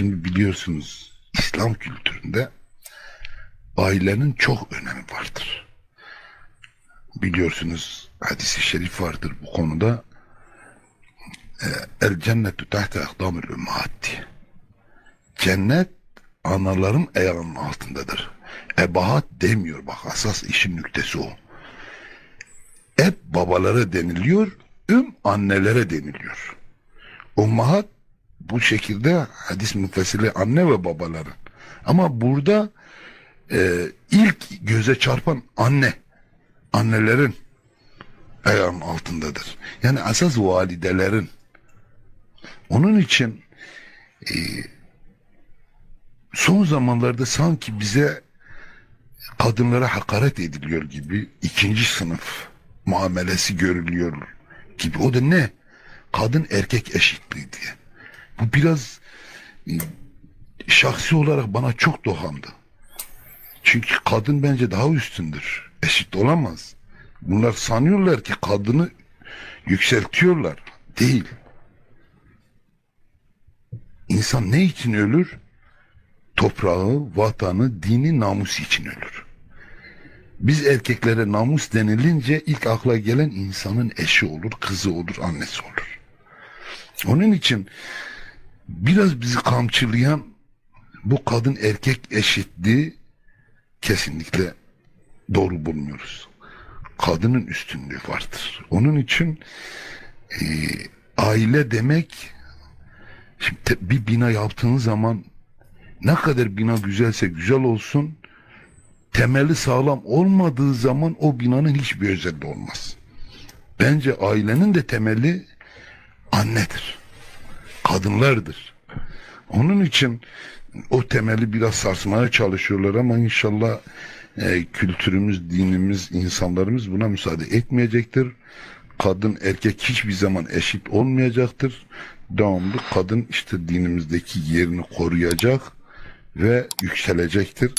Şimdi biliyorsunuz İslam kültüründe ailenin çok önemi vardır. Biliyorsunuz hadisi şerif vardır bu konuda. Ee, El cennetu tahte akdamil ümmahat. Cennet anaların ayağının altındadır. Ebahat demiyor bak asas işin nüktesi o. Hep babalara deniliyor, üm annelere deniliyor. Ummahat bu şekilde hadis müfessili anne ve babaların. Ama burada e, ilk göze çarpan anne, annelerin ayağının altındadır. Yani asas validelerin. Onun için e, son zamanlarda sanki bize kadınlara hakaret ediliyor gibi ikinci sınıf muamelesi görülüyor gibi. O da ne? Kadın erkek eşitliği diye. Bu biraz e, şahsi olarak bana çok dokandı. Çünkü kadın bence daha üstündür. Eşit olamaz. Bunlar sanıyorlar ki kadını yükseltiyorlar. Değil. İnsan ne için ölür? Toprağı, vatanı, dini, namus için ölür. Biz erkeklere namus denilince ilk akla gelen insanın eşi olur, kızı olur, annesi olur. Onun için biraz bizi kamçılayan bu kadın erkek eşitliği kesinlikle doğru bulmuyoruz. Kadının üstünlüğü vardır. Onun için e, aile demek şimdi bir bina yaptığın zaman ne kadar bina güzelse güzel olsun temeli sağlam olmadığı zaman o binanın hiçbir özelliği olmaz. Bence ailenin de temeli annedir. Kadınlardır. Onun için o temeli biraz sarsmaya çalışıyorlar ama inşallah e, kültürümüz, dinimiz, insanlarımız buna müsaade etmeyecektir. Kadın erkek hiçbir zaman eşit olmayacaktır. Devamlı kadın işte dinimizdeki yerini koruyacak ve yükselecektir.